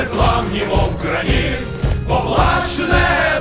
незламні, мов граніт, поплачне.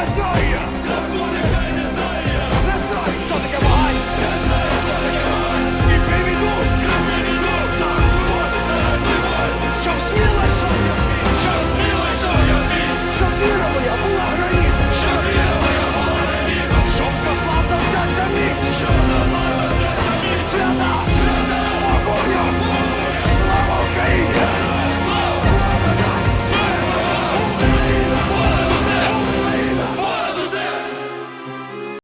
Let's go!